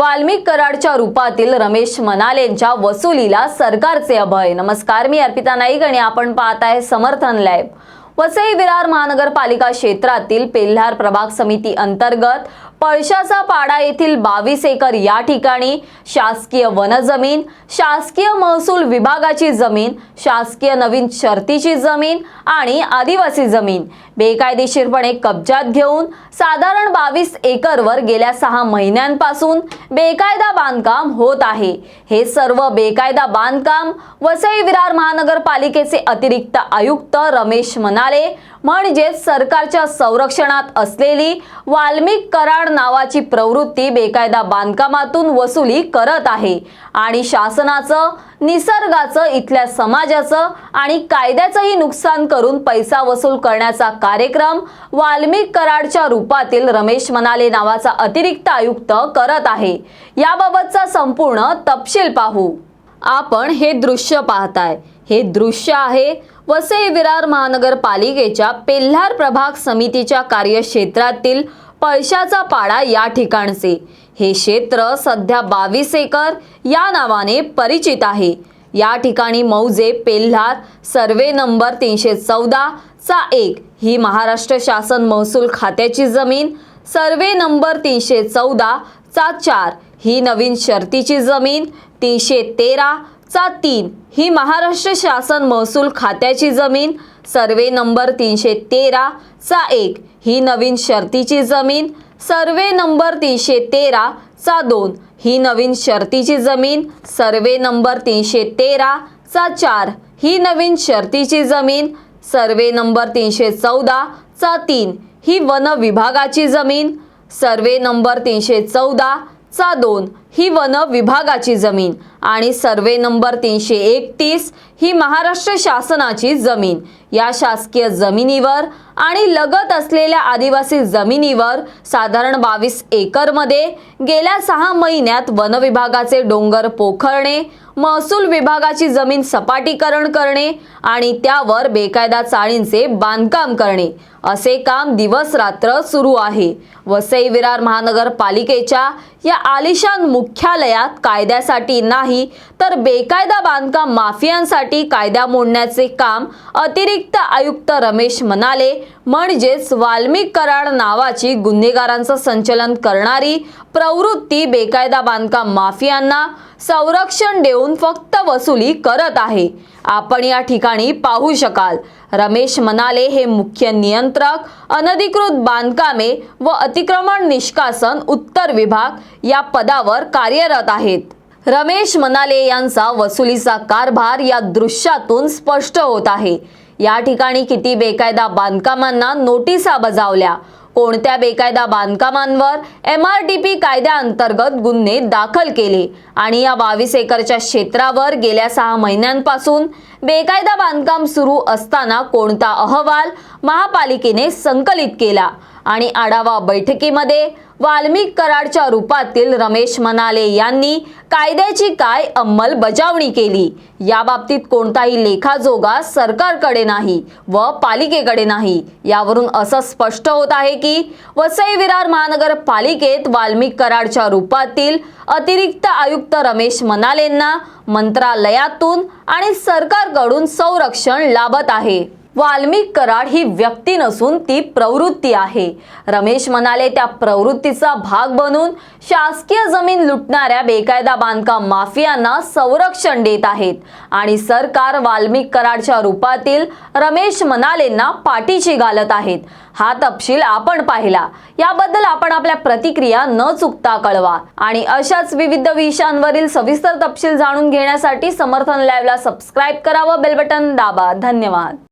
वाल्मिक कराडच्या रूपातील रमेश मनालेंच्या वसुलीला सरकारचे अभय. नमस्कार मी अर्पिता नाईक आणि आपण पाहत आहे समर्थन लाईव्ह वसई विरार महानगरपालिका क्षेत्रातील पेल्हार प्रभाग समिती अंतर्गत पळशाचा पाडा येथील बावीस एकर या ठिकाणी शासकीय वनजमीन शासकीय महसूल विभागाची जमीन शासकीय नवीन शर्तीची जमीन आणि आदिवासी जमीन. बेकायदेशीरपणे कब्जात घेऊन साधारण बावीस एकरवर गेल्या सहा महिन्यांपासून बेकायदा बांधकाम होत आहे. हे सर्व बेकायदा बांधकाम वसई विरार महानगरपालिकेचे अतिरिक्त आयुक्त रमेश म्हणाले म्हणजेच सरकारच्या संरक्षणात असलेली वाल्मिक कराड नावाची प्रवृत्ती बेकायदा बांधकामातून वसुली करत आहे. आणि शासनाचं निसर्गाचं इथल्या समाजाचं आणि कायद्याचंही नुकसान करून पैसा वसूल करण्याचा कार्यक्रम वाल्मिक कराडच्या रूपातील रमेश मनाले नावाचा अतिरिक्त आयुक्त करत आहे. याबाबतचा संपूर्ण तपशील पाहू. आपण हे दृश्य पाहताय. हे दृश्य आहे वसई विरार महानगरपालिकेच्या पेल्हार प्रभाग समितीच्या कार्यक्षेत्रातील पळशाचा पाडा या ठिकाणचे. हे क्षेत्र सध्या बावीस एकर या नावाने परिचित आहे. या ठिकाणी मौजे पेल्हार सर्वे नंबर तीनशे चौदा चा एक. ही महाराष्ट्र शासन महसूल खात्याची जमीन सर्वे नंबर तीनशे चौदा चा चार. ही नवीन शर्तीची जमीन तीनशे तेरा चा तीन. ही महाराष्ट्र शासन महसूल खात्याची जमीन सर्वे नंबर तीनशे तेरा चा एक. ही नवीन शर्तीची जमीन सर्वे नंबर तीनशे तेरा चा दोन. ही नवीन शर्तीची जमीन सर्वे नंबर तीनशे तेरा चा चार. ही नवीन शर्तीची जमीन सर्वे नंबर तीनशे चौदा चा तीन. ही वन विभागाची जमीन सर्वे नंबर तीनशे चौदा चा दोन. ही वन विभागाची जमीन आणि सर्वे नंबर तीनशे एकतीस ही महाराष्ट्र शासनाची जमीन. या शासकीय जमिनीवर आणि लगत असलेल्या आदिवासी जमिनीवर साधारण बावीस एकरमध्ये गेल्या सहा महिन्यात वन विभागाचे डोंगर पोखरणे महसूल विभागाची जमीन सपाटीकरण करणे आणि त्यावर बेकायदा चाळींचे बांधकाम करणे. असे काम दिवस रात्र सुरू आहे. वसई विरार महानगरपालिकेच्या या आलिशान मुख्यालयात कायद्यासाठी नाही तर बेकायदा बांधकाम माफियांसाठी कायदा मोडण्याचे काम अतिरिक्त आयुक्त रमेश मनाले म्हणजेच वाल्मिक कराड नावाची गुन्हेगारांचं संचलन करणारी प्रवृत्ती बेकायदा बांधकाम माफियांना संरक्षण देऊन फक्त वसुली करत आहे. आपण या ठिकाणी पाहू शकाल. रमेश मनाले हे मुख्य नियंत्रक अनधिकृत बांधकामे व अतिक्रमण निष्कासन उत्तर विभाग या पदावर कार्यरत आहेत. रमेश मनाले यांचा वसुलीचा कारभार या दृश्यातून स्पष्ट होत आहे. या ठिकाणी किती बेकायदा बांधकामांना नोटिसा बजावल्या. कोणत्या बेकायदा बांधकामांवर एम आर टी पी कायद्याअंतर्गत गुन्हे दाखल केले आणि या बावीस एकरच्या क्षेत्रावर गेल्या सहा महिन्यांपासून बेकायदा बांधकाम सुरू असताना कोणता अहवाल महापालिकेने संकलित केला आणि आढावा बैठकीमध्ये वाल्मिक कराडच्या रूपातील रमेश मनाले यांनी कायद्याची काय अंमलबजावणी केली? या बाबतीत कोणताही लेखाजोगा सरकारकडे नाही व पालिकेकडे नाही. यावरून असं स्पष्ट होत आहे की वसई विरार महानगरपालिकेत वाल्मिक कराडच्या रूपातील अतिरिक्त आयुक्त रमेश मनालेंना मंत्रालयातून आणि सरकारकडून संरक्षण लाभत आहे. वाल्मिक कराड ही व्यक्ती नसून ती प्रवृत्ती आहे. रमेश मनाले त्या प्रवृत्तीचा भाग बनून शासकीय जमीन लुटणाऱ्या बेकायदा बांधकाम माफियांना संरक्षण देत आहेत आणि सरकार वाल्मिक कराडच्या रूपातील रमेश मनालेंना पाठीशी घालत आहेत. हा तपशील आपण पाहिला. याबद्दल आपण आपल्या प्रतिक्रिया न चुकता कळवा. आणि अशाच विविध विषयांवरील सविस्तर तपशील जाणून घेण्यासाठी समर्थन लाईव्हला सबस्क्राईब करावं बेलबटन दाबा. धन्यवाद.